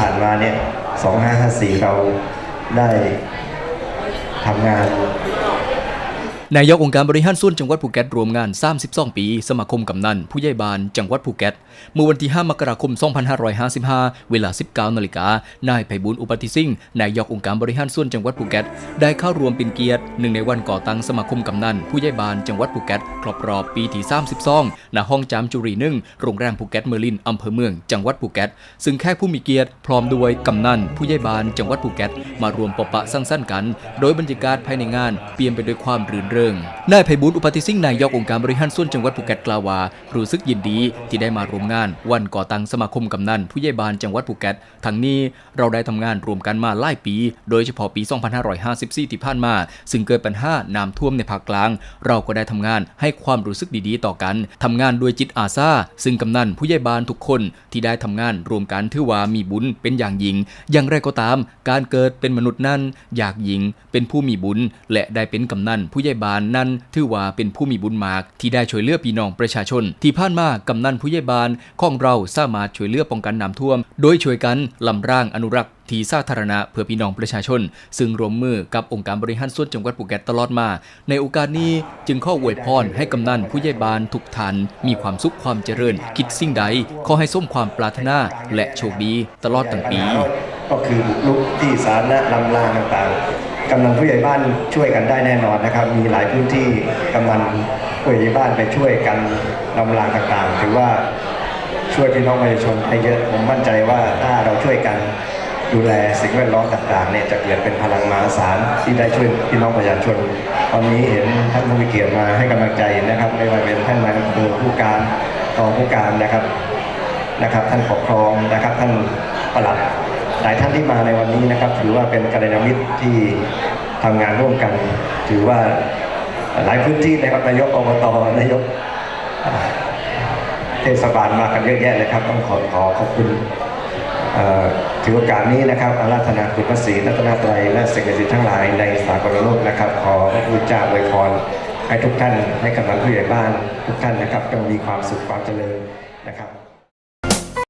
ผ่านมาเนี่ย 2554 เราได้ทำงาน นายกองค์การบริหารส่วนจังหวัดภูเก็ตรวมงาน 32 ปี สมาคมกำนัน ผู้ใหญ่บ้านจังหวัดภูเก็ตเมื่อวันที่ 5 มกราคม 2555 เวลา 19นาฬิกานายไพบุญอุปติสิงห์นายกองค์การบริหารส่วนจังหวัดภูเก็ตได้เข้ารวมเป็นเกียรติหนึ่งในวันก่อตั้งสมาคมกำนัน ผู้ใหญ่บ้านจังหวัดภูเก็ตครบรอบปีที่ 32ณห้องจามจุรีหนึ่งโรงแรมภูเก็ตเมอร์ลินอำเภอเมืองจังหวัดภูเก็ตซึ่งแขกผู้มีเกียรติพร้อมด้วยกำนัน ผู้ใหญ่บ้านจังหวัดภูเก็ตมารวมปะปะสร้างสรรค์กัน โดยบรรยากาศภายในงานเปลี่ยนไปด้วยความรื่นเริงนายไพบุญอุปติสิ่งห์นายกองค์การบริหารส่วนจังหวัดภูเก็ตกล่าวว่ารู้สึกยินดีที่ได้มาร่วมงาน วันก่อตั้งสมาคมกำนันผู้ใหญ่บ้านจังหวัดภูเก็ตทั้งนี้เราได้ทำงานรวมกันมาหลายปี โดยเฉพาะปี 2554 ที่ผ่านมา ซึ่งเกิดปัญหาน้ำท่วมในภาคกลาง เราก็ได้ทำงานให้ความรู้สึกดีๆ ต่อกันทำงานด้วยจิตอาสาซึ่งกำนันผู้ใหญ่บ้านทุกคนที่ได้ทำงานรวมกันถือว่ามีบุญเป็นอย่างยิ่งอย่างไรก็ตาม การเกิดเป็นมนุษย์นั้นอยากยิงเป็นผู้มีบุญและได้เป็นกำนันผู้ใหญ่บ้านนั้นถือว่าเป็นผู้มีบุญมาก ที่ได้ช่วยเหลือพี่น้องประชาชน ที่ผ่านมากำนันผู้ใหญ่บ้านของเราสามารถช่วยเหลือป้องกันน้ำท่วม โดยช่วยกันลำร่างอนุรักษ์ที่สาธารณะเพื่อพี่น้องประชาชน ซึ่งรวมมือกับองค์การบริหารส่วนจังหวัดภูเก็ตตลอดมา ในโอกาสนี้จึงข้ออวยพรให้กำนันผู้ใหญ่บ้านทุกท่านมีความสุขความเจริญ คิดสิ่งใดขอให้สมความปรารถนาและโชคดีตลอดทั้งปี ก็คือบุกลุกที่สาธารณะลำรางต่างๆ กำนันผู้ใหญ่บ้านช่วยกันได้แน่นอนนะครับ มีหลายพื้นที่กำนันผู้ใหญ่บ้านไปช่วยกันลำรางต่างๆ ถือว่าช่วยพี่น้องประชาชนได้เยอะผมมั่นใจว่าถ้าเราช่วยกันดูแลสิ่งแวดล้อมต่างๆเนี่ยจะเกิดเป็นพลังมหาศาลที่ได้ช่วยพี่น้องประชาชนตอนนี้เห็นท่านผู้มีเกียรติมาให้กำลังใจนะครับ ไม่ว่าเป็นท่านนายอำเภอผู้การรองผู้การนะครับนะครับ ท่านปกครองนะครับ ท่านปลัด หลายท่านที่มาในวันนี้นะครับ ถือว่าเป็นกัลยาณมิตรที่ทำงานร่วมกัน ถือว่าหลายพื้นที่นะครับนายกอบตนายกเทศบาลมากันเยอะแยะเลยครับ ต้องขอขอขอบคุณถือโอกาสนี้นะครับอาราธนาคุณพระศรีรัตนตรัยและสิ่งศักดิ์สิทธิ์ทั้งหลายในสากลโลกนะครับ ขอพระพุทธเจ้าอวยพรให้ทุกท่านให้กำลังผู้ใหญ่บ้านทุกท่านนะครับจงมีความสุขความเจริญนะครับ